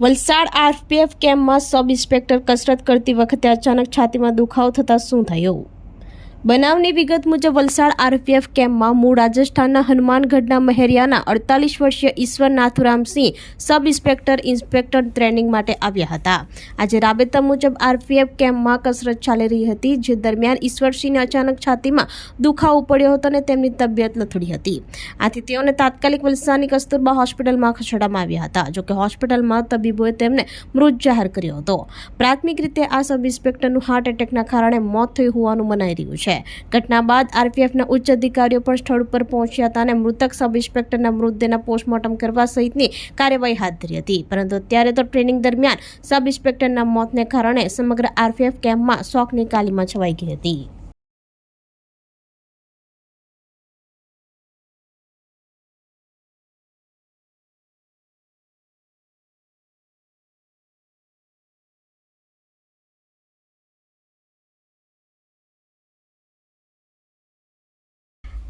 Valsad RPF કેમ્પમાં sub inspector કસરત કરતી વખતે અચાનક છાતીમાં દુખાવો થતાં શું થયું? બનાવની વિગત મુજબ વલસાડ આરપીએફ કેમ્પમાં મૂળ રાજસ્થાનના હનુમાનગઢના મહેરિયાના અડતાલીસ વર્ષીય Ishwar Nathuramsinh sub inspector inspector training માટે આવ્યા હતા. આજે રાબેતા મુજબ આરપીએફ કેમ્પમાં કસરત ચાલી રહી હતી, જે દરમિયાન ઈશ્વરસિંહને અચાનક છાતીમાં દુખાવો પડ્યો હતો અને તેમની તબિયત લથડી હતી. આથી તેઓને તાત્કાલિક વલસાડની કસ્તુરબા હોસ્પિટલમાં ખસેડવામાં આવ્યા હતા જોકે હોસ્પિટલમાં તબીબોએ તેમને મૃત જાહેર કર્યો હતો. પ્રાથમિક રીતે આ સબ ઇન્સ્પેક્ટરનું હાર્ટ એટેકના કારણે મોત થયું હોવાનું મનાઈ રહ્યું છે. ઘટના બાદ આરપીએફના ઉચ્ચ અધિકારીઓ પણ સ્થળ ઉપર પહોંચ્યા હતા અને મૃતક સબ ઇન્સ્પેક્ટરના મૃતદેહના પોસ્ટમોર્ટમ કરવા સહિતની કાર્યવાહી હાથ ધરી હતી. પરંતુ અત્યારે તો ટ્રેનિંગ દરમિયાન સબ ઇન્સ્પેક્ટરના મોતને કારણે સમગ્ર આરપીએફ કેમ્પમાં શોકની કાલીમાં છવાઈ ગઈ હતી.